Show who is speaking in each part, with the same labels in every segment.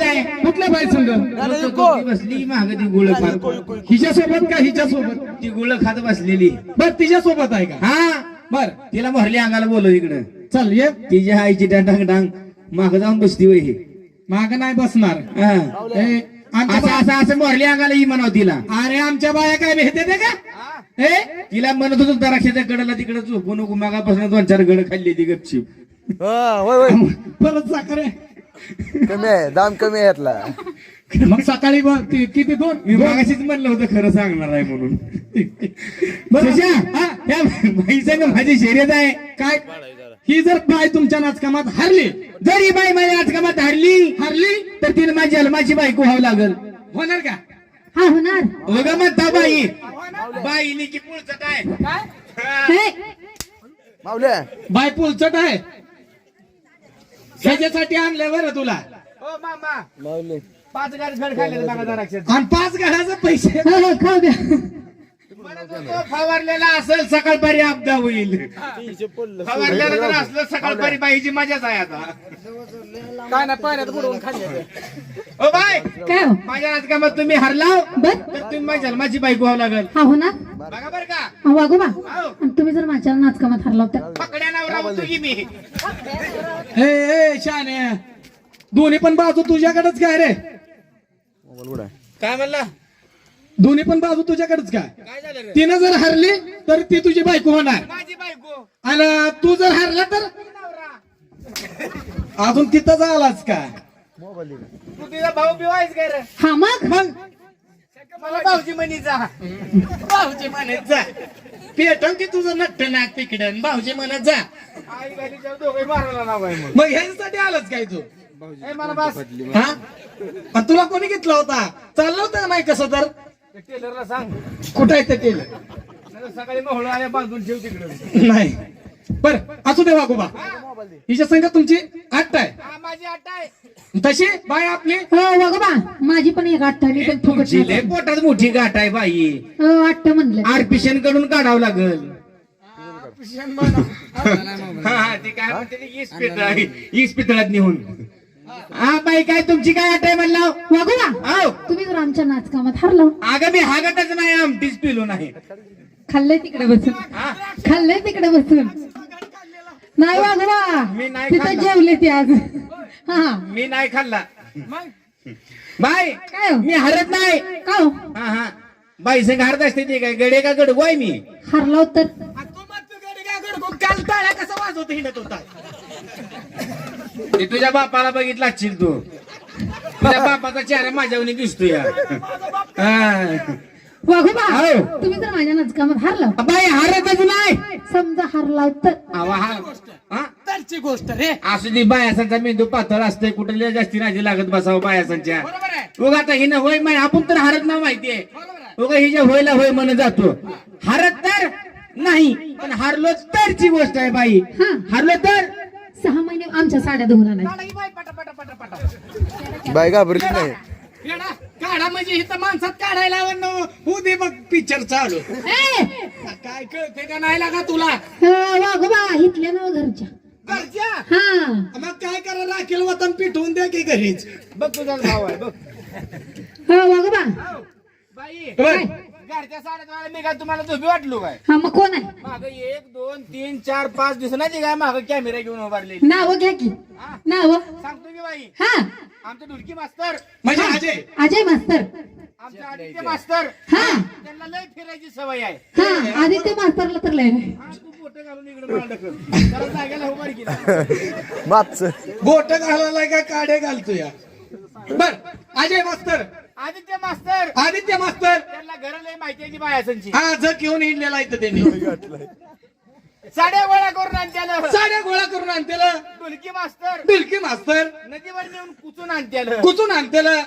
Speaker 1: आहे
Speaker 2: संघ
Speaker 1: बसली माग ती गुळ खात
Speaker 2: हिच्या सोबत का हिच्या सोबत
Speaker 1: ती गुळ खात बसलेली.
Speaker 2: बर तिच्या सोबत आहे का?
Speaker 1: हा.
Speaker 2: बर.
Speaker 1: तिला भरली अंगाला बोलव इकडं.
Speaker 2: चल ये.
Speaker 1: तिच्या आईची डांग डांग. माग जाऊन बसती वय हे.
Speaker 2: माग नाही बसणार.
Speaker 1: हा. असं असं असं मोरली अंगाला ही म्हणाव तिला.
Speaker 2: अरे आमच्या बाया काय भेटते ते का? ए?
Speaker 1: तिला म्हणत होतो दराक्षाच्या कडेला तिकडे झोपू नको मागापासून दोन चार गड खाल्ली ती
Speaker 3: होय
Speaker 2: परत साखर आहे
Speaker 3: कमी आहे दाम कमी आहे यातला.
Speaker 2: मग सकाळी ब- ती- किती दोन?
Speaker 1: मी? मागाशीच म्हणलं होतं खरं सांगणार आहे म्हणून.
Speaker 2: हा,
Speaker 1: त्या बाईसंग माझी शर्यत आहे.
Speaker 2: काय? ही जर बाय तुमच्या नाचकामात हरली
Speaker 1: जर ही बाई माझ्या आजकामात हरली
Speaker 2: हरली
Speaker 1: तर तिने माझ्या जन्माची बायको व्हावं लागल.
Speaker 2: होणार का?
Speaker 4: हा होणार.
Speaker 1: बघा म्हणता बाई. बाईनी की पुळचट आहे. हा.
Speaker 4: हे,
Speaker 3: मावल्या
Speaker 2: बाय पुलचट आहे. ह्याच्यासाठी आणलंय बरं तुला.
Speaker 1: ओ मामा.
Speaker 3: मावले
Speaker 1: पाच गाड गड खाल्ले बघा दराक्षात
Speaker 2: आणि पाच घराचे पैसे.
Speaker 4: हो, हो, खाऊ द्या.
Speaker 1: म्हणत होतो, फवारलेला असेल सकाळपारी अपदा होईल. फवारलेलं जर असलं सकाळपारी बाईची मजाच आहे आता.
Speaker 5: काय नाही पाण्यात बुडवून खाल्ले
Speaker 1: ओ बाय
Speaker 4: काय हो?
Speaker 1: माझ्या राजकामात तुम्ही हरलाव
Speaker 4: बर.
Speaker 1: तर तुम्ही माझ्या जन्माची बायको व्हावं लागल.
Speaker 4: हा होणार
Speaker 1: बघा बर का.
Speaker 4: हा वागोबा. आणि तुम्ही जर माझ्या नाचकामात हरला तर?
Speaker 1: पकड्या नवरा होतो की मी
Speaker 2: ए ए शाने दोन्ही पण बाजू तुझ्याकडेच काय रे?
Speaker 1: काय म्हणला?
Speaker 2: दोन्ही पण बाजू तुझ्याकडेच काय?
Speaker 1: काय झालं रे?
Speaker 2: तिनं जर हरली तर ती तुझी बायको होणार.
Speaker 1: माझी बायको.
Speaker 2: आणि तू जर हरला तर? अजून तिथंच आलाच का.
Speaker 1: तू तिचा भाऊ बिवायच काय रे?
Speaker 4: हा मग
Speaker 2: मग.
Speaker 1: मला भाऊजी म्हणी जा. भाऊजी म्हणत जा. पेटव की तुझं नट्ट नाक तिकडं. भाऊजी म्हणत जा. आई गाडीच्या दोघे मारायला नाव आहे मग
Speaker 2: ह्याच्यासाठी आलाच काय तू?
Speaker 1: ए, मला बस.
Speaker 2: हा? आणि तुला कोणी घेतला होता? चाललं होतं नाही कसं तर?
Speaker 1: टेलरला सांग.
Speaker 2: कुठं आहे ते टेलर?
Speaker 1: सकाळी मोहळ आल्या बांधून ठेव तिकडे.
Speaker 2: नाही. बर असू दे वागोबा हिच्या संग तुमची आठ आहे.
Speaker 1: हा माझी आट आहे.
Speaker 2: तशी बाय आपली?
Speaker 4: हो वागोबा माझी पण एक आठवली पण फुकट
Speaker 1: तुमची लय
Speaker 4: नाही.
Speaker 1: पोटात मोठी गाठ आहे बाई.
Speaker 4: हो, आठवत म्हणलं.
Speaker 1: आरपीशनकडून काढावं लागल. हा हा, ती काय म्हणते ती ईस पितळ ईस पितळात नेऊन. हा बाई काय तुमची काय आट आहे म्हणला?
Speaker 4: वागोबा
Speaker 1: आव.
Speaker 4: तुम्ही जर आमच्या नाचकामात हरलो.
Speaker 1: अगं मी हा गटच नाही आमटीच पिलो नाही.
Speaker 4: खाल्लंय तिकडे बसून.
Speaker 1: हा?
Speaker 4: खाल्लंय तिकडे बसून. नाही
Speaker 1: मी नाही
Speaker 4: तिथं
Speaker 1: खाल्लं.
Speaker 4: जेवले ते आज. हा.
Speaker 1: मी नाही खाल्ला. बाय
Speaker 4: काय हो?
Speaker 1: मी हरत नाही.
Speaker 4: का हो?
Speaker 1: हा हा. बाई संग हरत असते ते काय? गडे का गडू? आहे मी.
Speaker 4: हरलो तर?
Speaker 2: कसा वाजवत हिंडत होता?
Speaker 1: ते तुझ्या बापाला बघितला असशील तू. तुझ्या बापाचा चेहरा माझ्यावर दिसतो या हा.
Speaker 4: वागोबा
Speaker 1: हो.
Speaker 4: तुम्ही जर माझ्या नाचकामात हरलो.
Speaker 1: बाई हरतच नाही.
Speaker 4: समजा हरला तर?
Speaker 1: अवा हा. हा?
Speaker 5: तरची गोष्ट रे.
Speaker 1: असू दे बायासांचा मेंदू पातळ असतोय कुठे लय जास्ती राजी लागत बसावं बायासांच्या
Speaker 5: बरोबर आहे.
Speaker 1: उगा आता हिनं होय माय आपण तर हरत ना माहितीये. उगा हिच्या होयला होय म्हणत जातो. हरत तर नाही पण हारलो तरची गोष्ट आहे बाई.
Speaker 4: हा.
Speaker 1: हारलो तर?
Speaker 4: सहा महिने आमच्या साड्या धुवून
Speaker 5: काढा ही बाई पटा पटा पटा पटा
Speaker 3: बाय घाबरली नाही.
Speaker 2: येडा, काढा म्हणजे इथं माणसात काढायला होऊ दे बघ पिक्चर चालू. काय कळते का नाही लागा तुला?
Speaker 4: इथल्या ना घरच्या.
Speaker 2: घरच्या?
Speaker 4: हा.
Speaker 2: मग काय करा राखील वतन पिठवून द्या की घरीच.
Speaker 1: बघ तुझा भाव आहे बघ.
Speaker 4: हो. वागोबा
Speaker 1: बाई.
Speaker 2: बर.
Speaker 1: घरच्या साड्यात मी काय तुम्हाला झोपी वाटलो काय?
Speaker 4: हा मग कोण आहे?
Speaker 1: माग एक दोन तीन चार पाच दिवसाची काय माग कॅमेरा घेऊन उभारले
Speaker 4: नाव घ्या की. नाव.
Speaker 1: सांगतो की बाई.
Speaker 4: हा.
Speaker 1: आमचं ढुलकी मास्तर.
Speaker 2: म्हणजे अजय.
Speaker 4: अजय मास्तर.
Speaker 1: आमचे आदित्य मास्तर.
Speaker 4: हा.
Speaker 1: त्यांना लय फिरायची सवय आहे.
Speaker 4: हा आदित्य मास्तरला तर लय.
Speaker 1: हा, तू बोटं घालून इकडे मांड कर त्याला जागेला उभार केला
Speaker 3: मागच.
Speaker 2: बोट घालायला का काढे घालतो या बर अजय मास्तर.
Speaker 1: आदित्य मास्तर.
Speaker 2: आदित्य मास्तर.
Speaker 1: त्यांना घर लय माहिती आहे बायासांची
Speaker 2: हा जग घेऊन हिंडलेला इथं त्यांनी.
Speaker 1: साड्या गोळा करून आणत्याला
Speaker 2: साड्या गोळा करून आणतेला
Speaker 1: ढुलकी मास्तर.
Speaker 2: डुलकी मास्तर.
Speaker 1: नदीवर नेऊन कुचून आणत्याला
Speaker 2: कुचून आणतेला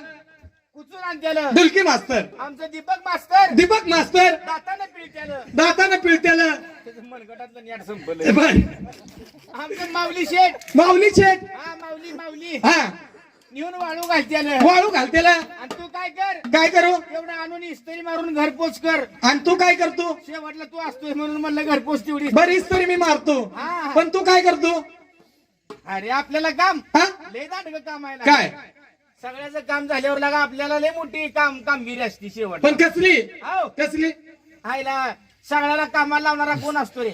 Speaker 1: कुचून आणत्याला
Speaker 2: डुलकी मास्तर.
Speaker 1: आमचं दीपक मास्तर.
Speaker 2: दीपक मास्तर.
Speaker 1: दातानं पिळत्याला
Speaker 2: दातानं पिळतेला
Speaker 1: त्याचं मनगटातलं नेट संपलं.
Speaker 2: बर
Speaker 1: आमचं माऊली शेठ.
Speaker 2: माऊली शेठ.
Speaker 1: हा माऊली माऊली.
Speaker 2: हा.
Speaker 1: नेऊन वाळू घालत्याला
Speaker 2: वाळू
Speaker 1: काय कर.
Speaker 2: काय करू?
Speaker 1: एवढं आणून इस्त्री मारून घरपोच कर.
Speaker 2: आणि तू काय करतो?
Speaker 1: शेवटला तू असतोय म्हणून म्हणलं घरपोच तेवढी.
Speaker 2: बरीच तरी मी मारतो.
Speaker 1: हा.
Speaker 2: पण तू काय करतो?
Speaker 1: अरे आपल्याला काम.
Speaker 2: हा?
Speaker 1: लय दाट काम आहे ना.
Speaker 2: काय?
Speaker 1: सगळ्याचं काम झाल्यावर लागा आपल्याला लय मोठी काम कामगिरी असते शेवट
Speaker 2: पण कसली?
Speaker 1: हो.
Speaker 2: कसली?
Speaker 1: हायला सगळ्याला कामाला लावणारा कोण असतो रे?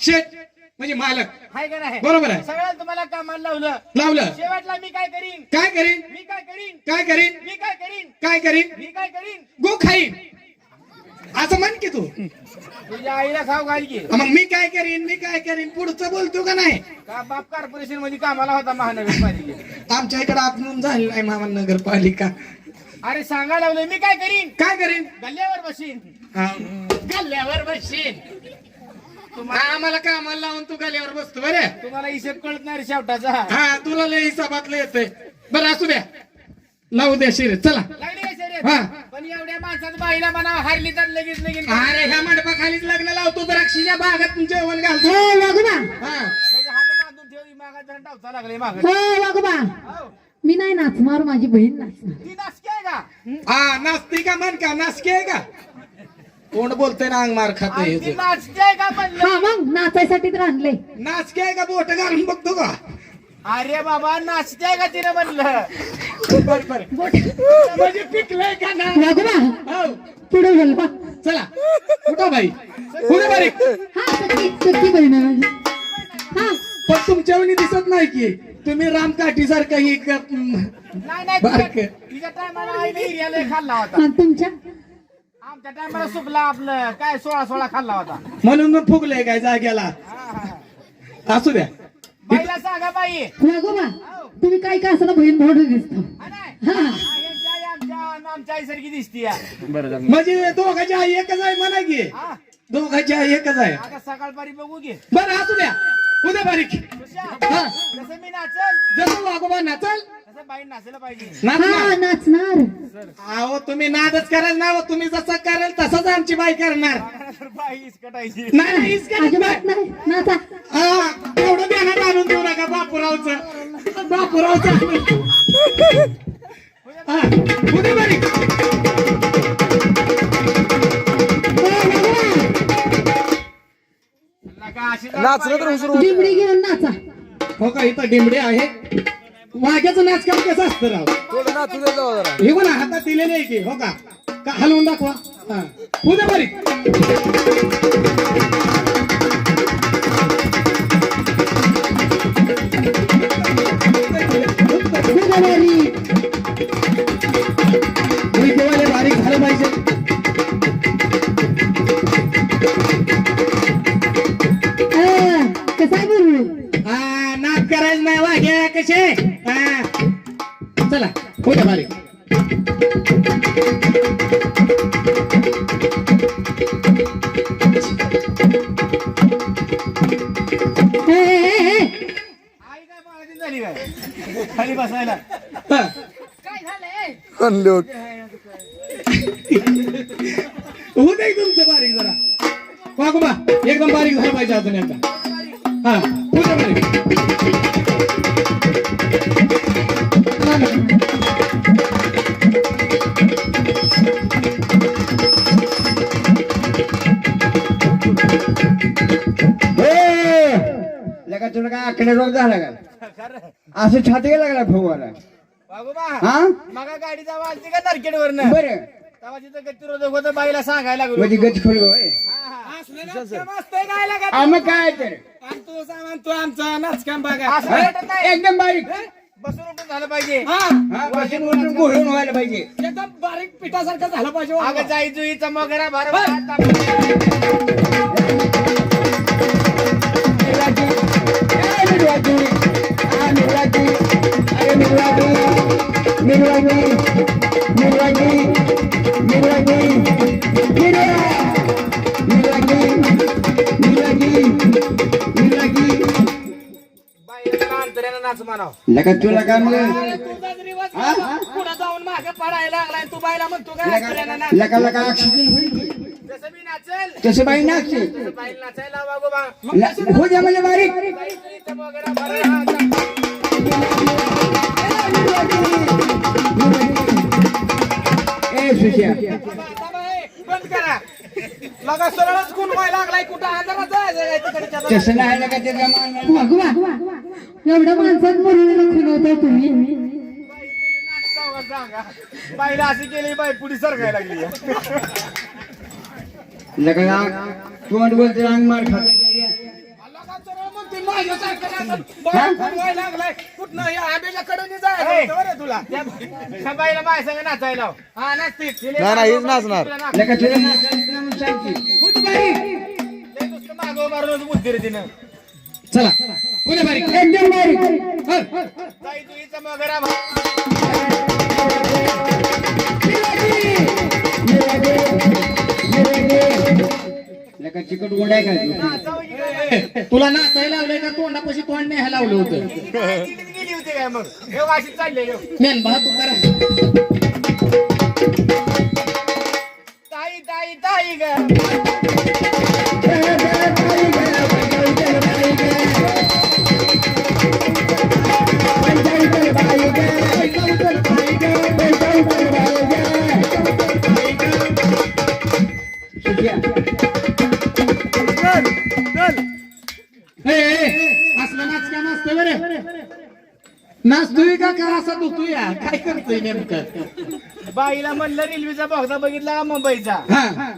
Speaker 2: शेट. म्हणजे मालक
Speaker 1: हाय का नाही
Speaker 2: बरोबर आहे.
Speaker 1: सगळ्याला तुम्हाला कामाला लावलं
Speaker 2: लावलं
Speaker 1: शेवटला मी काय करीन
Speaker 2: काय करीन
Speaker 1: मी काय करीन
Speaker 2: काय करीन
Speaker 1: मी काय करीन
Speaker 2: काय करीन
Speaker 1: मी काय करीन
Speaker 2: गो खाईन असं म्हण की तू
Speaker 1: तुझ्या आईला खाऊ घाल की
Speaker 2: मग मी काय करीन मी काय करीन पुढचं बोलतो का नाही
Speaker 1: का बाप कॉर्पोरेशनमध्ये कामाला होता महानगरपालिकेत
Speaker 2: आमच्या इकडे आपण झालं नाही महानगरपालिका
Speaker 1: अरे सांगा लावलं मी काय करीन
Speaker 2: काय करीन
Speaker 1: गल्ल्यावर बसीन
Speaker 2: हा.
Speaker 1: गल्ल्यावर बसीन
Speaker 2: आम्हाला कामाला लावून तू गाल्यावर बसतो बरं?
Speaker 1: तुम्हाला हिशेब कळत नाही रे शेवटाचा.
Speaker 2: हा तुला लय हिसाबातलं येतंय. बरं असू द्या. लावू द्या शिरे चला.
Speaker 1: लागली का शर्यत?
Speaker 2: हा.
Speaker 1: पण एवढ्या माणसात बाईला म्हणा हारली तर लगेच लगेच
Speaker 2: अरे ह्या मंडपाखालीच लग्न लावतो द्राक्षीच्या बागात जेवण घालतो.
Speaker 4: हो वागोबा
Speaker 2: हा.
Speaker 1: ह्याचे हात बांधून ठेवली मागाचा डावचा लागले माग.
Speaker 4: हो वागोबा मी नाही नाचणार माझी बहीण नाचणार.
Speaker 1: ती नासकी आहे का?
Speaker 2: हा नाचते का म्हण का? नाचके का? कोण बोलतंय ना अंग मार खात
Speaker 1: आणि ती नाचकी आहे का म्हणलं
Speaker 4: हा मग नाचायसाठी तर आणलंय.
Speaker 2: नाचके का बोट घालून बघतो का?
Speaker 1: अरे बाबा आहे का तिने म्हणलं?
Speaker 2: बर बर म्हणजे पिकलंय का ना?
Speaker 4: वागोबा
Speaker 2: हो.
Speaker 4: पुढे बोल बा.
Speaker 2: चला. कुठं बाई. कुठे बारीक
Speaker 4: हा बहीण हा.
Speaker 2: पण तुमच्यावणी दिसत नाही की. तुम्ही रामकाठी सारखं ही क-
Speaker 1: नाही नाही
Speaker 2: बारकं.
Speaker 1: तिच्या- तिच्या टायमाला आईने खाल्ला होता.
Speaker 4: आणि तुमच्या?
Speaker 1: आमच्या टायमाला सुकला आपलं. काय सोळा सोळा खाल्ला होता.
Speaker 2: म्हणून मग फुगलंय काय जाग्याला? असू द्या.
Speaker 1: बाईला सांगा बाई.
Speaker 4: वागोबा तुम्ही काय काय असं बहीण भाऊ दिसतो?
Speaker 1: हा. नाही?
Speaker 4: हा
Speaker 1: हा, यांची आई आमच्या आमच्या आईसारखी दिसती या.
Speaker 2: म्हणजे दोघांची आई एकच आहे म्हणा की.
Speaker 1: हा?
Speaker 2: दोघांची आई एकच आहे.
Speaker 1: आता सकाळपारी बघू घे
Speaker 2: बरं असू द्या. उद्या बारीक. हा.
Speaker 1: जसं मी नाचल.
Speaker 2: जसं वागोबा नाचल.
Speaker 1: तसं बाई पाहिजे.
Speaker 4: हा. नाचणार.
Speaker 2: अहो तुम्ही नादच कराल ना हो, तुम्ही जसं कराल तसंच आमची बाई करणार.
Speaker 1: बाई इसकटायची
Speaker 2: नाही नाही, हीच करत नाही.
Speaker 4: अजिबात नाही. नाचा.
Speaker 2: हा, एवढं ध्यानात आणून देऊ नका बापूरावचं. बापूरावचं हा, उद्या बारीक.
Speaker 5: नाचलं तर
Speaker 4: डिमडी घेऊन नाचा.
Speaker 2: हो का इथं डिंबडे आहे. वाघ्याचं नाचकाम कसं असतं राव?
Speaker 5: थोडं नाचू दे जाऊ जरा
Speaker 2: हे हातात दिलेले आहे की हो का? का हलवून दाखवा. हा. बारीक
Speaker 1: काय बाळातीन झाली काय खाली बसायला.
Speaker 2: हा.
Speaker 1: काय झालंय?
Speaker 5: आणले
Speaker 2: होऊ दे तुमचं बारीक जरा. एकदम बारीक झालं पाहिजे अजून एकदा. हा उद्या बारीक.
Speaker 6: लगा तुला काय आकडे रोग झाला का? असं छाती लागला फुगवाला
Speaker 1: बाबूबा
Speaker 6: हा?
Speaker 1: मगा गाडीचा वाजली का तारखेड वरनं?
Speaker 6: बरं.
Speaker 1: तेव्हा तिथं गतिरोधक होतं बाईला सांगायला लागलो.
Speaker 6: म्हणजे गती फुल होय? आ, मग काय तर?
Speaker 2: तू सामान तू आमचा नाचकाम बघा.
Speaker 1: असं वाटत नाही.
Speaker 6: एकदम बारीक.
Speaker 1: बसून उठून झालं पाहिजे.
Speaker 6: हा. बसून उठून घोळून व्हायला पाहिजे.
Speaker 2: एकदम बारीक पिठासारखं झालं पाहिजे
Speaker 1: अगं जाई जुई चमकरा भर.
Speaker 6: लगा तुला काय मग.
Speaker 1: पुढे जाऊन मागे पडायला लागलाय. तू बाईला म्हणतो काय
Speaker 6: लका लका ऑक्सिजन होईल तसं बाई नाचते हो द्या म्हणजे बारीक.
Speaker 4: एवढ्या माणसात खुलवताय तुम्ही
Speaker 1: बाईला अशी केली बाई पुढे सरकायला लागली
Speaker 6: लगा तोंड बोलते रांग मार खात.
Speaker 5: कुठनं या आंब्याच्याकडे जायचं तुला
Speaker 1: त्या माझ्या संग नाचायला हा नाचतीच
Speaker 3: नाही, नाही, हीच नाचणार.
Speaker 6: लगा तुला
Speaker 1: बुद्धी तिनं
Speaker 2: चला पुढे बारीक
Speaker 4: एकदम बारीक
Speaker 2: हं, हं.
Speaker 1: ताई तू
Speaker 6: चिकट गोड आहे का
Speaker 2: तुला नाचायला लावलंय का? तोंडापाशी तोंड न्यायला लावलं होतं.
Speaker 1: गेली होती काय मग? हे चालले.
Speaker 2: मेन बा तू करा.
Speaker 1: ताई ताई ताई ग.
Speaker 2: काय करतोय नेमकं?
Speaker 1: बाईला म्हणलं रेल्वेचा बघता बघितला का मुंबईचा?
Speaker 2: हा.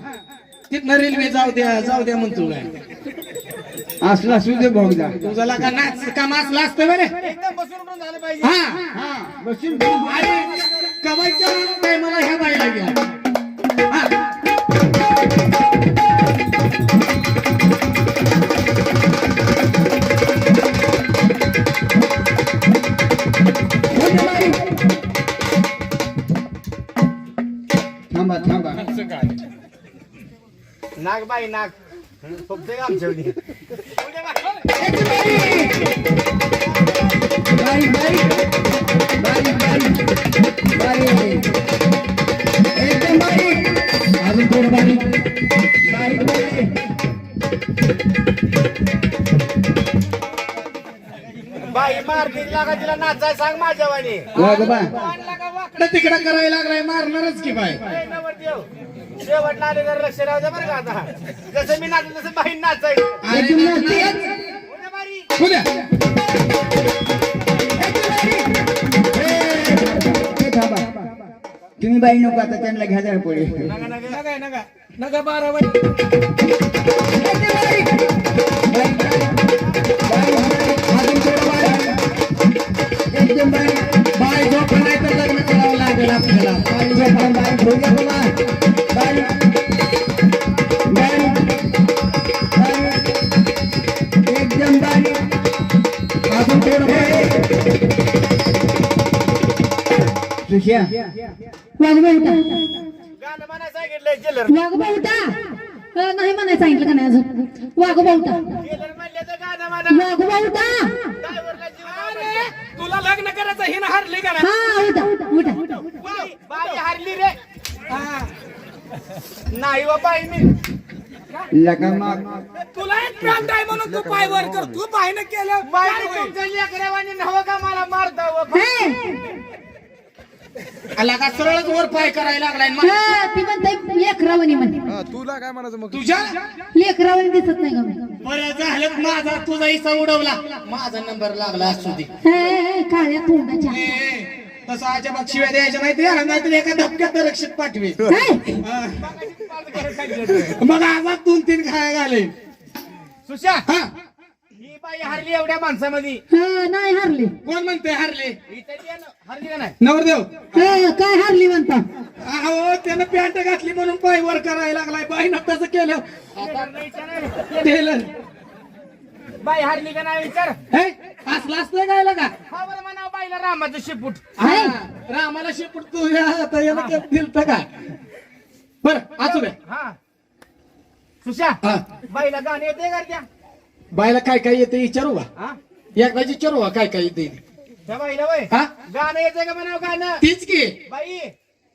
Speaker 2: तिथनं रेल्वे जाऊ द्या जाऊ द्या म्हणतो काय
Speaker 6: असला सुदे भोगदा
Speaker 2: तुझा का नाच का मासला असतं बरे.
Speaker 1: एकदम बसून उठून झालं पाहिजे.
Speaker 2: हा. हा.
Speaker 6: बसून
Speaker 2: कवायच्या टायमाला ह्या बाईला घ्या. हा.
Speaker 6: थोडं बारीक बारीक बारीक
Speaker 1: बाई मारती लागा तिला नाचाय सांग माझ्या वाणी.
Speaker 2: इकडं तिकडं करायला लागलाय मारणारच की बाय
Speaker 1: शेवटला आले तर लक्ष राहू दे बरं का आता जसं मी नाचतो तसं बाई नाचाय
Speaker 2: अरे नाचणारच. उद्या
Speaker 6: हे थांबा तुम्ही बाई नको आता त्यांना घ्या जरा पुढे
Speaker 5: नगा नगा नगा बारा वाजता
Speaker 6: एकदम बारीक
Speaker 2: बाय झोप नाही तर लग्न
Speaker 6: एकदम अजून थोडं सुशिया
Speaker 4: वाघोबा उठा वाघोबा उठा अ, नाही म्हणायला सांगितलं का नाही अजून? वाघोबा उठा वाघोबा उठा
Speaker 5: तुला लग्न करायचं हे ना हारली का ना
Speaker 4: हा उठा उठा उठा.
Speaker 1: बाई हारली रे. नाही व बाई मी.
Speaker 5: तुला एक प्रांत आहे म्हणून तू पाय वर कर. तू पायनं केलं.
Speaker 1: बाई? तुमच्या लेकरावानी नवं का मला मारता व
Speaker 4: हे,
Speaker 2: आला का सरळच वर पाय करायला लागलाय मग
Speaker 4: हा, ती म्हणते
Speaker 3: हा, तुला काय म्हणायचं मग?
Speaker 2: तुझ्या?
Speaker 4: लेकरावणी दिसत नाही का?
Speaker 2: बरं झालं माझा तुझा हिस्सा उडवला. माझा नंबर लागला असू दे.
Speaker 4: हे, काळ्या तोंडाच्या.
Speaker 2: ए, ए, तसं अजिबात शिव्या द्यायच्या नाही ते नाहीतर एका धपक्यात रक्षित पाठवे
Speaker 4: हे.
Speaker 2: मग आवाज दोन तीन खाया घाले
Speaker 1: सुशा
Speaker 2: ही.
Speaker 1: बाई हारली एवढ्या माणसामध्ये.
Speaker 4: हा, नाही हारली.
Speaker 2: कोण म्हणते हारले?
Speaker 1: इथे ती आहे ना, हारली का नाही?
Speaker 2: नवरदेव.
Speaker 4: हे, काय हारली म्हणता?
Speaker 2: अहो त्यानं पॅन्ट घातली म्हणून पाय वर करायला लागलाय. बाईनं तसं केलं.
Speaker 1: नाही.
Speaker 2: टेलर
Speaker 1: बाई हारली का नाही विचार?
Speaker 2: हे असलं असलं काय का?
Speaker 1: हा बरं म्हणा बाईला रामाचं शिपूट.
Speaker 2: हा, रामाला शेपूट तू या आता याला केप दिलत का? बर असू दे.
Speaker 1: हा. सुशा
Speaker 2: हा.
Speaker 1: बाईला गाणे येते का त्या
Speaker 2: बायला काय काय येते विचारू का
Speaker 1: हा?
Speaker 2: एकदा विचारू का काय काय येते
Speaker 1: त्या बाईला वय
Speaker 2: हा
Speaker 1: गाणं येते का म्हणावं गाणं?
Speaker 2: तीच की.
Speaker 1: बाई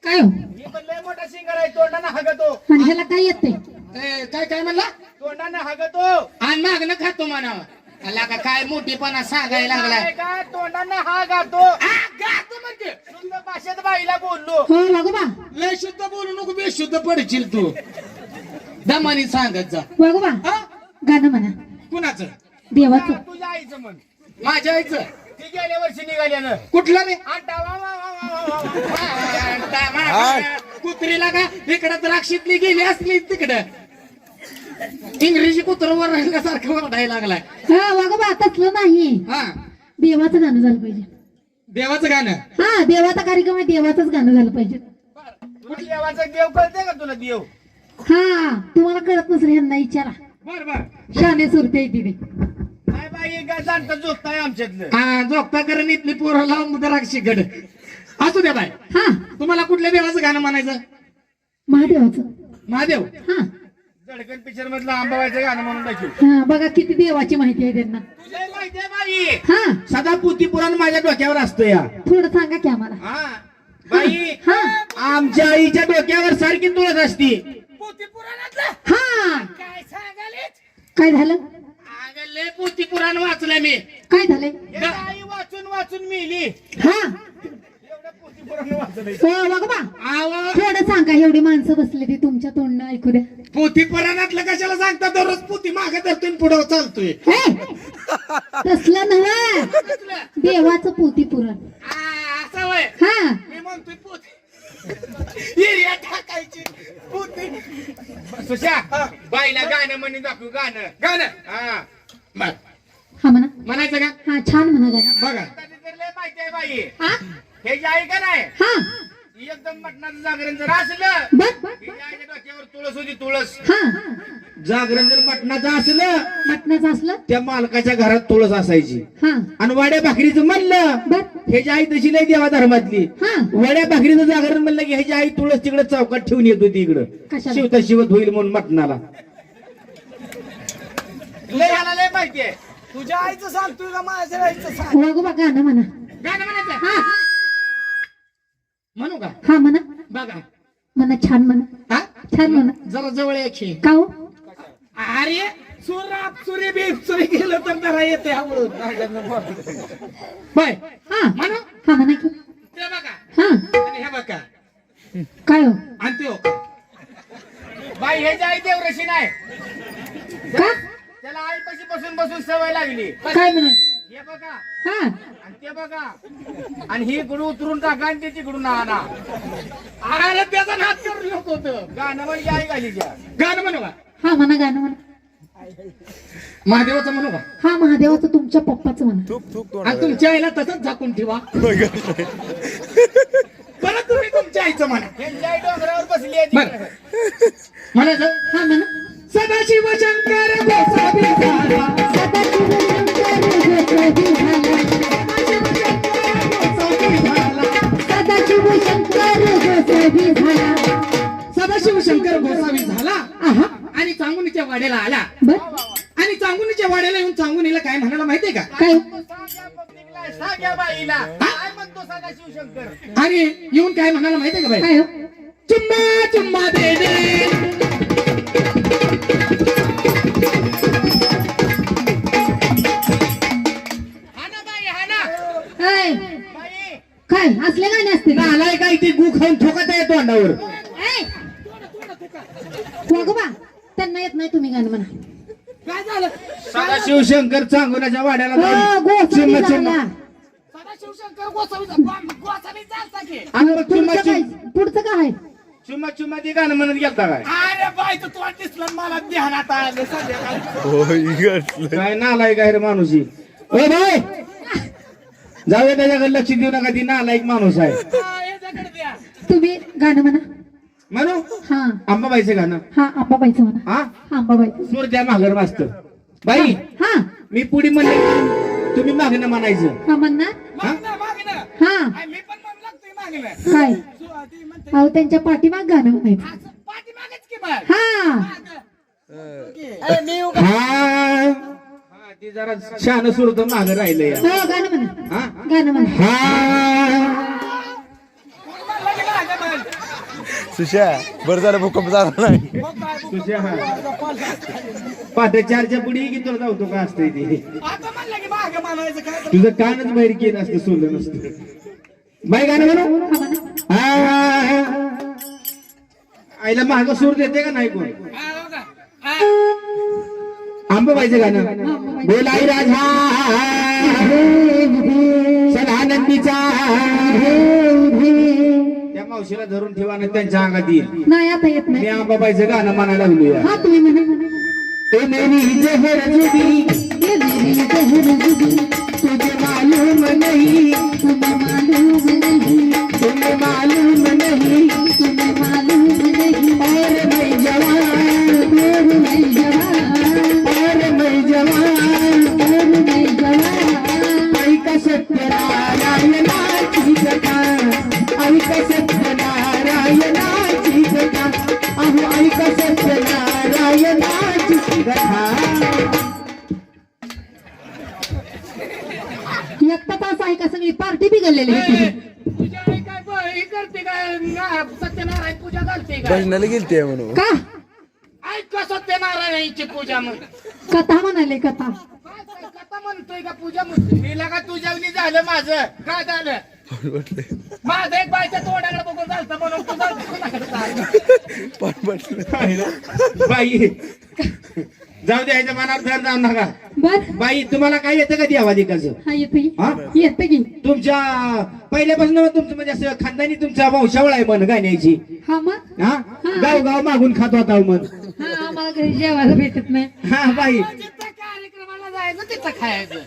Speaker 4: काय हो?
Speaker 1: पण लय मोठा सिंगर आहे तोंडानं हागतो.
Speaker 4: आणि ह्याला काय येते
Speaker 2: ए, काय काय म्हणला?
Speaker 1: तोंडानं हागतो.
Speaker 2: आणि मागणं खातो म्हणावं. आला का काय मोठीपणा सांगायला लागलाय?
Speaker 1: काय का? तोंडानं हा गातो.
Speaker 2: आ, गातो म्हणते
Speaker 1: शुद्ध भाषेत बाईला बोललो.
Speaker 4: हो
Speaker 2: लय शुद्ध बोलू नको बेशुद्ध पडशील तू. दमानी सांगत जा. हा?
Speaker 4: गाणं म्हणा.
Speaker 2: कुणाचं?
Speaker 4: देवाचं.
Speaker 1: तुझ्या आईचं म्हण.
Speaker 2: माझ्या आईचं?
Speaker 1: ती गेल्या वर्षी निघाल्यानं.
Speaker 2: कुठला रे?
Speaker 1: आंटा वा वा वा वा वा वा. वा. आंटा वा.
Speaker 2: कुत्रीला का इकडं द्राक्षीतली गेली असली तिकडं. इंग्रजी कुत्रवर राहिल्यासारखं वरडायला लागलाय.
Speaker 4: हा वागोबा तसलं नाही.
Speaker 2: हा.
Speaker 4: देवाचं गाणं झालं पाहिजे.
Speaker 2: देवाचं गाणं?
Speaker 4: हा देवाचा कार्यक्रम आहे देवाचंच गाणं झालं पाहिजे.
Speaker 1: कुठल्या देवाचा देव कळते का तुला देव?
Speaker 4: हा तुम्हाला कळत नसेल यांना विचारा.
Speaker 2: बर बर.
Speaker 4: शाने सुरते आहे तिथे
Speaker 1: काय बाई काय जाणता जोगताय आमच्यातलं.
Speaker 2: हा झोपता करून इथली पोरं लावून द्राक्षीकड असू द्या बाय
Speaker 4: हा.
Speaker 2: तुम्हाला कुठल्या देवाचं गाणं म्हणायचं?
Speaker 4: महादेवाचं.
Speaker 2: महादेव?
Speaker 4: हा.
Speaker 1: पिक्चर मधलं आंबाबाईचं गाणं म्हणून दाखव.
Speaker 4: हा बघा किती देवाची माहिती आहे त्यांना.
Speaker 1: तुझ्या माहितीये बाई.
Speaker 4: हा.
Speaker 1: सदा पोती पुराण माझ्या डोक्यावर असतं या.
Speaker 4: थोडं सांगा की आम्हाला.
Speaker 1: हा. बाई.
Speaker 4: हा.
Speaker 1: आमच्या आईच्या डोक्यावर सारखी तुळस असती.
Speaker 5: पोती पुराणातलं
Speaker 4: हा.
Speaker 5: काय
Speaker 4: झालं?
Speaker 2: अगं, लय पोथी पुराण वाचलंय मी.
Speaker 4: काय झालंय?
Speaker 1: हे आई वाचून वाचून मिली.
Speaker 4: हा.
Speaker 1: एवढं पोती पुराण वाचलंय.
Speaker 4: हो
Speaker 2: आव.
Speaker 4: थोडं सांगा एवढी माणसं बसली ती तुमच्या तोंडनं ऐकू द्या.
Speaker 2: पोथी पुराणातलं कशाला सांगता? दररोज पोथी मागे धरतोय पुढे चालतोय.
Speaker 4: हे! तसलं नव्हे. देवाचं पोती पुरण
Speaker 2: आ, असं वय.
Speaker 4: हा.
Speaker 2: मी म्हणतोय पोथी हिर्या टाकायची. पोथी
Speaker 1: सुशा बाईला गाणं म्हणून दाखवू गाणं.
Speaker 2: गाणं?
Speaker 1: हा.
Speaker 2: बर.
Speaker 4: हा म्हणा.
Speaker 2: म्हणायचं का?
Speaker 4: हा छान म्हणा गाणं.
Speaker 2: बघा.
Speaker 1: कधी तर लय माहिती आहे बाई.
Speaker 4: हा?
Speaker 1: हे जे आहे का नाही
Speaker 4: ही.
Speaker 1: एकदम मटणाचं जागरण जर असलं आईच्या डोक्यावर तुळस होती तुळस.
Speaker 4: हा.
Speaker 1: जागरण जर मटणाचं असलं
Speaker 4: मटणाचं असलं?
Speaker 1: त्या मालकाच्या घरात तुळस असायची.
Speaker 4: हा.
Speaker 1: आणि वड्या भाकरीचं म्हणलं
Speaker 4: बर
Speaker 1: ह्याची आई तशी लय देवा धर्मातली
Speaker 4: हा.
Speaker 1: वड्या भाकरीचं जागरण म्हणलं की ह्याची आई तुळस तिकडे चौकात ठेवून येत होती इकडं.
Speaker 4: कशाला?
Speaker 1: शिवता शिवत होईल म्हणून मटणाला. लय ह्याला लय माहिती आहे.
Speaker 5: तुझ्या आईचं सांगतोय का माझ्या आईचं सांग.
Speaker 4: वागोबा गाणं म्हणा.
Speaker 2: गाणं म्हणायचं?
Speaker 4: हा.
Speaker 2: म्हणू का?
Speaker 4: हा म्हणा.
Speaker 2: बघा.
Speaker 4: म्हणा छान म्हणा.
Speaker 2: हा?
Speaker 4: छान म्हणा.
Speaker 2: जरा जवळ यायची
Speaker 4: का. हो?
Speaker 2: अरे
Speaker 5: सुराप सुरी बीप सुरी गेलं तर जरा येते
Speaker 2: बाय.
Speaker 4: हा.
Speaker 2: म्हणू.
Speaker 4: हा म्हणा की.
Speaker 2: ते बघा.
Speaker 4: हा.
Speaker 2: आणि हे बघा.
Speaker 4: काय हो?
Speaker 2: आणि ते हो.
Speaker 1: बाई ह्याची आई देवरशी नाही.
Speaker 4: का?
Speaker 1: त्याला आईपाशी बसून बसून सवय लागली.
Speaker 4: काय म्हणा
Speaker 1: हे बघा.
Speaker 4: हा.
Speaker 1: आणि ते बघा. आणि ही इकडून उतरून टाका आणि ते तिकडून आणा.
Speaker 2: अरे त्याचा नाच करून लोक होत.
Speaker 1: गाणं म्हणजे आई घालीच्या
Speaker 2: गाणं म्हणू
Speaker 4: हा म्हणा गाणं म्हणा.
Speaker 2: महादेवाचं म्हणू का
Speaker 4: हा महादेवाचं तुमच्या पप्पाचं म्हणा.
Speaker 3: थूक थूक
Speaker 2: आणि तुमच्या आईला तसंच झाकून ठेवा. परत तुम्ही तुमच्या आईचं म्हणा.
Speaker 1: त्यांची आई डोंगरावर बसली आहे.
Speaker 2: बर. म्हणायचं
Speaker 4: हा म्हणा.
Speaker 2: सदाशिव शंकर गोसावी झाला वाड्याला आला.
Speaker 4: बर.
Speaker 2: आणि चांगुनीच्या वाड्याला येऊन चांगुनीला काय म्हणायला माहितीये का?
Speaker 4: काय?
Speaker 1: काय?
Speaker 2: आणि येऊन काय म्हणायला माहितीये का बाई?
Speaker 4: काय हो?
Speaker 2: चुम्मा चुम्मा दे दे
Speaker 1: ना बाई ना
Speaker 4: ऐ,
Speaker 1: बाई.
Speaker 4: काय? असले गाणे असते का
Speaker 1: आलाय काय ते गु खाऊन ठोकत आहे तोंडावर?
Speaker 4: ऐ, वागोबा त्यांना येत नाही तुम्ही गाणं म्हणा.
Speaker 5: काय झालं?
Speaker 1: सदाशिव शंकर चांगुनाच्या वाड्याला
Speaker 4: हो
Speaker 1: जाऊन
Speaker 4: गोसावी
Speaker 1: चिम्मा
Speaker 4: झाला.
Speaker 1: चिम्मा
Speaker 5: सदाशिव शंकर गोसावी गोसावी चालता की?
Speaker 1: आणि मग चिम्मा
Speaker 4: पुढचं काय?
Speaker 1: चिम्मा.
Speaker 4: पुढचं काय
Speaker 1: चिम्मा चिम्मा ते गाणं म्हणत गेलता काय?
Speaker 5: अरे बाई तू तोंड दिसलं मला ध्यानात आलं संध्याकाळी.
Speaker 1: काय नालाय काय रे माणूस? ओ बाय जाऊया त्याच्याकडे लक्ष देऊ नका ती नालायक माणूस आहे.
Speaker 5: हा, याच्याकडे द्या.
Speaker 4: तुम्ही गाणं म्हणा.
Speaker 1: म्हणू
Speaker 4: हा
Speaker 1: अंबाबाईचं गाणं
Speaker 4: हा आंबाबाईचं म्हणा
Speaker 1: हा
Speaker 4: हा आंबाबाईचं
Speaker 1: सूर द्या माघर मास्तर बाई
Speaker 4: हा
Speaker 1: मी पुढे म्हणले तुम्ही मागणं म्हणायचं
Speaker 4: हा म्हणणार
Speaker 5: मागणं मागणं
Speaker 4: हा
Speaker 5: आई, मी पण म्हणू लागतोय मागणं
Speaker 4: काय अहो त्यांच्या पाठीमाग गाणं म्हणायचं
Speaker 5: पाठीमागच की बाय
Speaker 4: हा
Speaker 1: हा हा, ती जरा शहाणं सुर तर मागं राहिलं या
Speaker 4: हो गाणं म्हणा
Speaker 1: हा
Speaker 4: गाणं म्हणा
Speaker 1: हा
Speaker 3: सुशा बरं झालं भूकंप झाला नाही.
Speaker 1: तुझ्या हा. चारच्या पुढे की तुला जाऊ का असतंय ते?
Speaker 5: आता म्हणलं की मागं म्हणायचं काय तर.
Speaker 1: तुझं कानच बाहेर केलं असतं सोडलं नसतं. बाई गाणं म्हणू?
Speaker 4: हा
Speaker 1: हा. आईला माग सूर देते का नाही कोण?
Speaker 5: हा, हो का? हा.
Speaker 1: आंबाबाईचं गाणं. बोलाई राजा. त्या मावशीला धरून ठेवा आणि त्यांच्या अंगात येईल.
Speaker 4: नाही आता येत
Speaker 1: मी
Speaker 4: नाही
Speaker 1: आंबाबाईचं गाणं म्हणायला लागलो
Speaker 4: हा तुम्ही म्हणा. म्हणा.
Speaker 2: ते मेरी जहर जुदी
Speaker 4: ये मेरी जहर जुदी
Speaker 2: तुझे मालूम नहीं.
Speaker 4: तुम्हें मालूम नहीं.
Speaker 2: तुम्हें मालूम नहीं.
Speaker 4: तुम्हें मालूम नहीं.
Speaker 2: और मैं जवान.
Speaker 4: और मैं जवान.
Speaker 2: और मैं जवान.
Speaker 3: भजनाला गेलते म्हणून.
Speaker 4: का?
Speaker 1: ऐक सत्यनारायणची पूजा मग
Speaker 4: कथा म्हणाले कथा.
Speaker 1: कथा म्हणतोय का पूजा म्हणतोय? हिला का तुझ्यावनी झालं माझं? काय झालं? माझं एक बायच्या तोंडाकडे बघून झालं म्हणून तू झालं
Speaker 3: पण म्हटलं
Speaker 1: बाई. जाऊ दे ह्याच्या मनात धर जाऊ नका.
Speaker 4: बर.
Speaker 1: बाई तुम्हाला काय येतं का देवाधिकाचं
Speaker 4: हा येते की.
Speaker 1: हा?
Speaker 4: येते की.
Speaker 1: तुमच्या पहिल्यापासून तुमचं म्हणजे असं खानदानी तुमचा वंशावळ आहे मन गाण्याची
Speaker 4: हा मग?
Speaker 1: हा? गाव गाव मागून खात होता मन
Speaker 4: हा आम्हाला घरी जेवायला भेटत नाही.
Speaker 1: हा बाई. कार्यक्रमाला जायचं तिथं खायचं.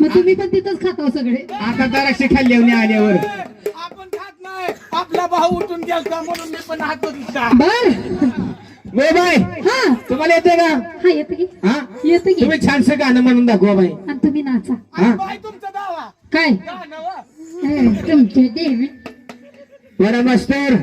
Speaker 4: मग तुम्ही पण तिथंच खाता हो सगळे.
Speaker 1: आता खाल्ल्यावर आल्यावर.
Speaker 5: आपण खात नाही. आपला भाऊ उठून गेलता म्हणून मी पण हात
Speaker 4: बर. हा.
Speaker 1: तुम्हाला येते का?
Speaker 4: हा येते की.
Speaker 1: हा?
Speaker 4: येते की.
Speaker 1: तुम्ही छानसं गाणं म्हणून दाखवा बाई.
Speaker 4: आणि तुम्ही नाचा.
Speaker 1: हा?
Speaker 5: बाय तुमचा दावा.
Speaker 4: काय?
Speaker 5: गाणं वा.
Speaker 4: हे, तुमचे देवी.
Speaker 1: बरं मास्तर